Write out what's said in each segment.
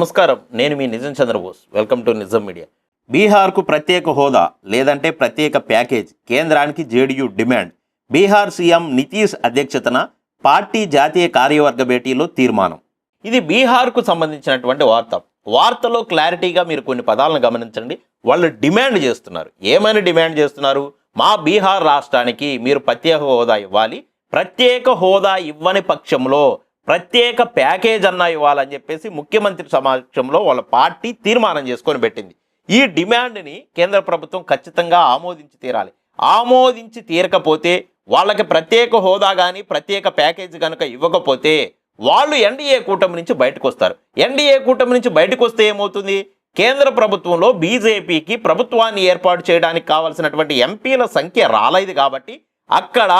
నమస్కారం. నేను మీ Nijam Chandrabose. Welcome to Nijam media. బీహార్కు ప్రత్యేక హోదా లేదంటే ప్రత్యేక ప్యాకేజ్ కేంద్రానికి JDU demand. Bihar CM Nitish అధ్యక్షతన పార్టీ జాతీయ కార్యవర్గ భేటీలో తీర్మానం. ఇది బీహార్కు సంబంధించినటువంటి వార్త. వార్తలో క్లారిటీగా మీరు కొన్ని పదాలను గమనించండి. వాళ్ళు డిమాండ్ చేస్తున్నారు. ఏమని డిమాండ్ చేస్తున్నారు? మా బీహార్ రాష్ట్రానికి మీరు ప్రత్యేక హోదా ఇవ్వాలి. ప్రత్యేక హోదా ఇవ్వని పక్షంలో ప్రత్యేక ప్యాకేజ్ అన్న ఇవ్వాలని చెప్పేసి ముఖ్యమంత్రి సమక్షంలో వాళ్ళ పార్టీ తీర్మానం చేసుకొని పెట్టింది. ఈ డిమాండ్ని కేంద్ర ప్రభుత్వం ఖచ్చితంగా ఆమోదించి తీరాలి. ఆమోదించి తీరకపోతే వాళ్ళకి ప్రత్యేక హోదా కానీ ప్రత్యేక ప్యాకేజ్ కనుక ఇవ్వకపోతే వాళ్ళు ఎన్డీఏ కూటమి నుంచి బయటకు వస్తారు. ఎన్డీఏ కూటమి నుంచి బయటకు వస్తే ఏమవుతుంది? కేంద్ర ప్రభుత్వంలో బీజేపీకి ప్రభుత్వాన్ని ఏర్పాటు చేయడానికి కావాల్సినటువంటి ఎంపీల సంఖ్య రాలేదు కాబట్టి అక్కడ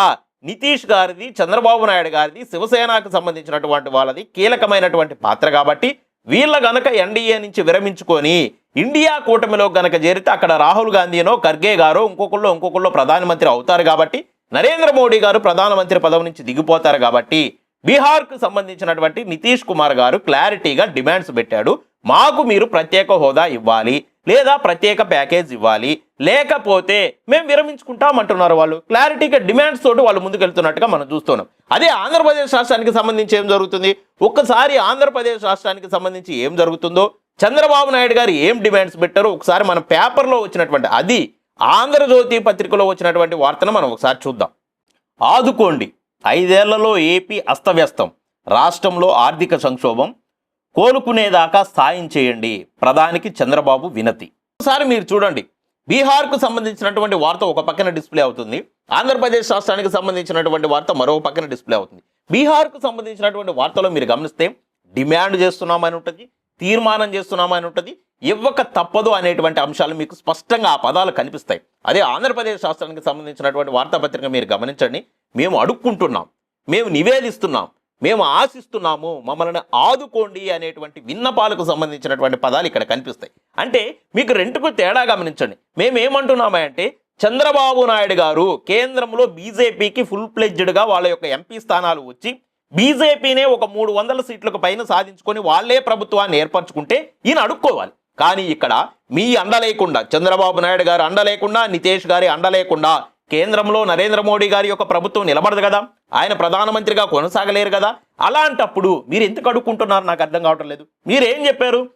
నితీష్ గారిది చంద్రబాబు నాయుడు గారిది శివసేనకు సంబంధించినటువంటి వాళ్ళది కీలకమైనటువంటి పాత్ర కాబట్టి వీళ్ళ గనక ఎన్డీఏ నుంచి విరమించుకొని ఇండియా కూటమిలో గనక చేరితే అక్కడ రాహుల్ గాంధీనో ఖర్గే గారో ఇంకొకళ్ళు ఇంకొకళ్ళు ప్రధానమంత్రి అవుతారు కాబట్టి నరేంద్ర మోడీ గారు ప్రధానమంత్రి పదవి నుంచి దిగిపోతారు కాబట్టి బీహార్కు సంబంధించినటువంటి నితీష్ కుమార్ గారు క్లారిటీగా డిమాండ్స్ పెట్టాడు. మాకు మీరు ప్రత్యేక హోదా ఇవ్వాలి. లేదా ప్రత్యేక ప్యాకేజ్ ఇవ్వాలి. లేకపోతే మేము విరమించుకుంటామంటున్నారు వాళ్ళు. క్లారిటీగా డిమాండ్స్ తోటి వాళ్ళు ముందుకెళ్తున్నట్టుగా మనం చూస్తున్నాం. అదే ఆంధ్రప్రదేశ్ రాష్ట్రానికి సంబంధించి ఏం జరుగుతుంది? ఒక్కసారి ఆంధ్రప్రదేశ్ రాష్ట్రానికి సంబంధించి ఏం జరుగుతుందో చంద్రబాబు నాయుడు గారు ఏం డిమాండ్స్ పెట్టారో ఒకసారి మన పేపర్లో వచ్చినటువంటి అది ఆంధ్రజ్యోతి పత్రికలో వచ్చినటువంటి వార్తను మనం ఒకసారి చూద్దాం. ఆదుకోండి. ఐదేళ్ళలో ఏపీ అస్తవ్యస్తం. రాష్ట్రంలో ఆర్థిక సంక్షోభం కోలుకునేదాకా సాయం చేయండి. ప్రధానికి చంద్రబాబు వినతి. ఒకసారి మీరు చూడండి. బీహార్కు సంబంధించినటువంటి వార్త ఒక పక్కన డిస్ప్లే అవుతుంది. ఆంధ్రప్రదేశ్ రాష్ట్రానికి సంబంధించినటువంటి వార్త మరో పక్కన డిస్ప్లే అవుతుంది. బీహార్కు సంబంధించినటువంటి వార్తలో మీరు గమనిస్తే డిమాండ్ చేస్తున్నామని ఉంటుంది తీర్మానం చేస్తున్నామని ఉంటుంది ఇవ్వక తప్పదు అనేటువంటి అంశాలు మీకు స్పష్టంగా ఆ పదాలు కనిపిస్తాయి. అదే ఆంధ్రప్రదేశ్ రాష్ట్రానికి సంబంధించినటువంటి వార్తాపత్రిక మీరు గమనించండి. మేము అడుక్కుంటున్నాం. మేము నివేదిస్తున్నాం. మేము ఆశిస్తున్నాము మమ్మల్ని ఆదుకోండి అనేటువంటి విన్నపాలకు సంబంధించినటువంటి పదాలు ఇక్కడ కనిపిస్తాయి. అంటే మీకు రెండుకు తేడా గమనించండి. మేము ఏమంటున్నామంటే చంద్రబాబు నాయుడు గారు కేంద్రంలో బీజేపీకి ఫుల్ ప్లెడ్జ్డ్గా వాళ్ళ యొక్క ఎంపీ స్థానాలు వచ్చి బీజేపీనే ఒక మూడు వందల సీట్లకు పైన సాధించుకొని వాళ్ళే ప్రభుత్వాన్ని ఏర్పరచుకుంటే ఈయన అడుక్కోవాలి. కానీ ఇక్కడ మీ అండ లేకుండా చంద్రబాబు నాయుడు గారు అండ లేకుండా నితేష్ గారి అండ లేకుండా కేంద్రంలో నరేంద్ర మోడీ గారి యొక్క ప్రభుత్వం నిలబడదు కదా? ఆయన ప్రధానమంత్రిగా కొనసాగలేరు కదా? అలాంటప్పుడు మీరు ఎందుకు అడుక్కుంటున్నారు? నాకు అర్థం కావటం లేదు. మీరేం చెప్పారు?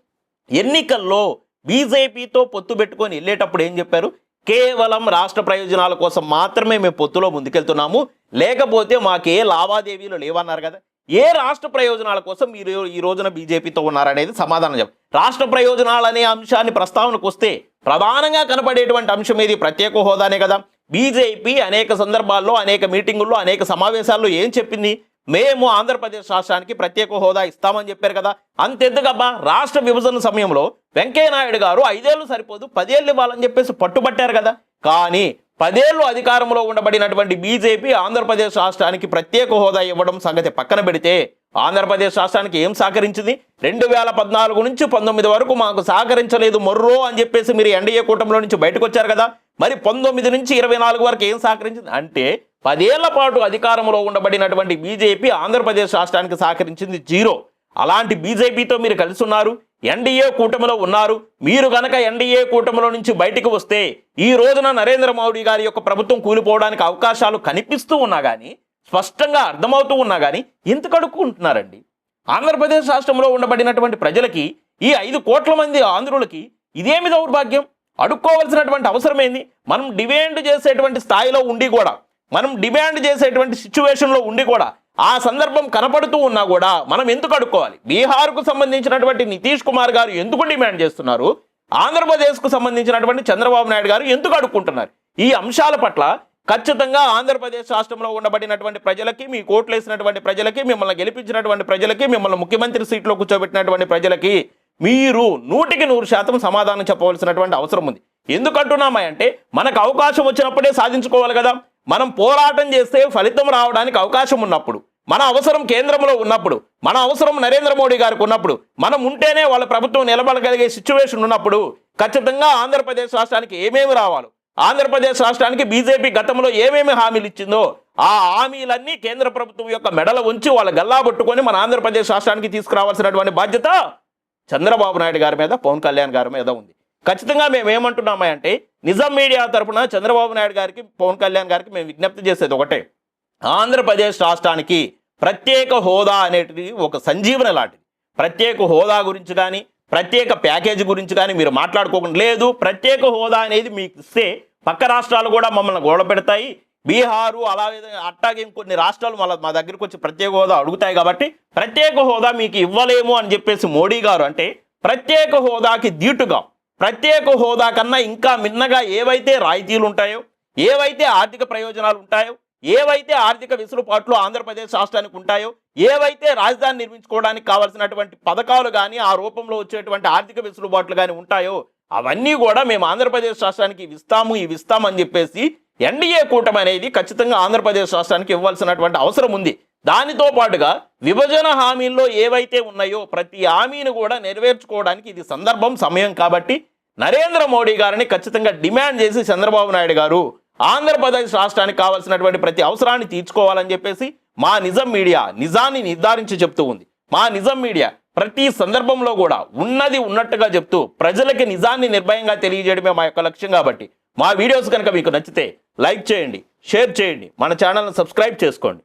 ఎన్నికల్లో బీజేపీతో పొత్తు పెట్టుకొని వెళ్ళేటప్పుడు ఏం చెప్పారు? కేవలం రాష్ట్ర ప్రయోజనాల కోసం మాత్రమే మేము పొత్తులో ముందుకెళ్తున్నాము. లేకపోతే మాకే లావాదేవీలు లేవన్నారు కదా? ఏ రాష్ట్ర ప్రయోజనాల కోసం మీరు ఈ రోజున బీజేపీతో ఉన్నారనేది సమాధానం చెప్ప. రాష్ట్ర ప్రయోజనాలు అనే అంశాన్ని ప్రస్తావనకు వస్తే ప్రధానంగా కనపడేటువంటి అంశం ఏది? ప్రత్యేక హోదానే కదా? బీజేపీ అనేక సందర్భాల్లో అనేక మీటింగుల్లో అనేక సమావేశాల్లో ఏం చెప్పింది? మేము ఆంధ్రప్రదేశ్ రాష్ట్రానికి ప్రత్యేక హోదా ఇస్తామని చెప్పారు కదా. అంతెందుకబ్బా? రాష్ట్ర విభజన సమయంలో వెంకయ్యనాయుడు గారు ఐదేళ్ళు సరిపోదు పదేళ్ళు ఇవ్వాలని చెప్పేసి పట్టుబట్టారు కదా. కానీ పదేళ్ళు అధికారంలో ఉండబడినటువంటి బీజేపీ ఆంధ్రప్రదేశ్ రాష్ట్రానికి ప్రత్యేక హోదా ఇవ్వడం సంగతి పక్కన పెడితే ఆంధ్రప్రదేశ్ రాష్ట్రానికి ఏం సహకరించింది? రెండు వేల పద్నాలుగు నుంచి పంతొమ్మిది వరకు మాకు సహకరించలేదు మొర్రో అని చెప్పేసి మీరు ఎన్డీఏ కూటమిలో నుంచి బయటకు వచ్చారు కదా. మరి పంతొమ్మిది నుంచి ఇరవై నాలుగు వరకు ఏం సహకరించింది? అంటే పదేళ్ళ పాటు అధికారంలో ఉండబడినటువంటి బీజేపీ ఆంధ్రప్రదేశ్ రాష్ట్రానికి సహకరించింది జీరో. అలాంటి బీజేపీతో మీరు కలిసి ఉన్నారు ఎన్డీఏ కూటమిలో ఉన్నారు. మీరు గనక ఎన్డీఏ కూటమిలో నుంచి బయటికి వస్తే ఈ రోజున నరేంద్ర మోడీ గారి యొక్క ప్రభుత్వం కూలిపోవడానికి అవకాశాలు కనిపిస్తూ ఉన్నా కానీ స్పష్టంగా అర్థమవుతూ ఉన్నా కానీ ఇంత అడుక్కుంటున్నారండి. ఆంధ్రప్రదేశ్ రాష్ట్రంలో ఉండబడినటువంటి ప్రజలకి ఈ ఐదు కోట్ల మంది ఆంధ్రులకి ఇదేమి దౌర్భాగ్యం? అడుక్కోవాల్సినటువంటి అవసరం ఏంది మనం డిమాండ్ చేసేటువంటి స్థాయిలో ఉండి కూడా మనం డిమాండ్ చేసేటువంటి సిచ్యువేషన్లో ఉండి కూడా ఆ సందర్భం కనపడుతూ ఉన్నా కూడా మనం ఎందుకు అడుక్కోవాలి? బీహార్కు సంబంధించినటువంటి నితీష్ కుమార్ గారు ఎందుకు డిమాండ్ చేస్తున్నారు? ఆంధ్రప్రదేశ్కు సంబంధించినటువంటి చంద్రబాబు నాయుడు గారు ఎందుకు అడుక్కుంటున్నారు? ఈ అంశాల పట్ల ఖచ్చితంగా ఆంధ్రప్రదేశ్ రాష్ట్రంలో ఉండబడినటువంటి ప్రజలకి మీ కోట్లేసినటువంటి ప్రజలకి మిమ్మల్ని గెలిపించినటువంటి ప్రజలకి మిమ్మల్ని ముఖ్యమంత్రి సీట్లో కూర్చోబెట్టినటువంటి ప్రజలకి మీరు నూటికి నూరు శాతం సమాధానం చెప్పవలసినటువంటి అవసరం ఉంది. ఎందుకంటున్నామా అంటే మనకు అవకాశం వచ్చినప్పుడే సాధించుకోవాలి కదా. మనం పోరాటం చేస్తే ఫలితం రావడానికి అవకాశం ఉన్నప్పుడు మన అవసరం కేంద్రంలో ఉన్నప్పుడు మన అవసరం నరేంద్ర మోడీ గారికి ఉన్నప్పుడు మనం ఉంటేనే వాళ్ళ ప్రభుత్వం నిలబడగలిగే సిచ్యువేషన్ ఉన్నప్పుడు ఖచ్చితంగా ఆంధ్రప్రదేశ్ రాష్ట్రానికి ఏమేమి రావాలి? ఆంధ్రప్రదేశ్ రాష్ట్రానికి బీజేపీ గతంలో ఏమేమి హామీలు ఇచ్చిందో ఆ హామీలన్నీ కేంద్ర ప్రభుత్వం యొక్క మెడల ఉంచి వాళ్ళ గల్లా పట్టుకొని మన ఆంధ్రప్రదేశ్ రాష్ట్రానికి తీసుకురావాల్సినటువంటి బాధ్యత చంద్రబాబు నాయుడు గారి మీద పవన్ కళ్యాణ్ గారి మీద ఉంది. ఖచ్చితంగా మేము ఏమంటున్నామా అంటే నిజం మీడియా తరపున చంద్రబాబు నాయుడు గారికి పవన్ కళ్యాణ్ గారికి మేము విజ్ఞప్తి చేసేది ఒకటే. ఆంధ్రప్రదేశ్ రాష్ట్రానికి ప్రత్యేక హోదా అనేటిది ఒక సంజీవన లాంటిది. ప్రత్యేక హోదా గురించి కానీ ప్రత్యేక ప్యాకేజీ గురించి కానీ మీరు మాట్లాడుకోకుండా లేదు ప్రత్యేక హోదా అనేది మీకు ఇస్తే పక్క రాష్ట్రాలు కూడా మమ్మల్ని గోడ పెడతాయి. బీహారు అలాగే అట్టాగే ఇంకొన్ని రాష్ట్రాలు మళ్ళీ మా దగ్గరికి వచ్చి ప్రత్యేక హోదా అడుగుతాయి కాబట్టి ప్రత్యేక హోదా మీకు ఇవ్వలేము అని చెప్పేసి మోడీ గారు అంటే ప్రత్యేక హోదాకి దీటుగా ప్రత్యేక హోదా కన్నా ఇంకా మిన్నగా ఏవైతే రాయితీలు ఉంటాయో ఏవైతే ఆర్థిక ప్రయోజనాలు ఉంటాయో ఏవైతే ఆర్థిక వెసులుబాట్లు ఆంధ్రప్రదేశ్ రాష్ట్రానికి ఉంటాయో ఏవైతే రాజధాని నిర్మించుకోవడానికి కావాల్సినటువంటి పథకాలు కానీ ఆ రూపంలో వచ్చేటువంటి ఆర్థిక వెసులుబాట్లు కానీ ఉంటాయో అవన్నీ కూడా మేము ఆంధ్రప్రదేశ్ రాష్ట్రానికి ఇస్తాము ఇవి ఇస్తామని చెప్పేసి ఎన్డీఏ కూటమి అనేది ఖచ్చితంగా ఆంధ్రప్రదేశ్ రాష్ట్రానికి ఇవ్వాల్సినటువంటి అవసరం ఉంది. దానితో పాటుగా విభజన హామీల్లో ఏవైతే ఉన్నాయో ప్రతి హామీని కూడా నెరవేర్చుకోవడానికి ఇది సందర్భం సమయం కాబట్టి నరేంద్ర మోడీ గారిని ఖచ్చితంగా డిమాండ్ చేసి చంద్రబాబు నాయుడు గారు ఆంధ్రప్రదేశ్ రాష్ట్రానికి కావాల్సినటువంటి ప్రతి అవసరాన్ని తీర్చుకోవాలని చెప్పేసి మా నిజం మీడియా నిజాన్ని నిర్ధారించి చెప్తూ ఉంది. మా నిజం మీడియా ప్రతి సందర్భంలో కూడా ఉన్నది ఉన్నట్టుగా చెప్తూ ప్రజలకి నిజాన్ని నిర్భయంగా తెలియజేయడమే మా యొక్క లక్ష్యం కాబట్టి మా వీడియోస్ కనుక మీకు నచ్చితే లైక్ చేయండి షేర్ చేయండి మన ఛానల్ని సబ్స్క్రైబ్ చేసుకోండి.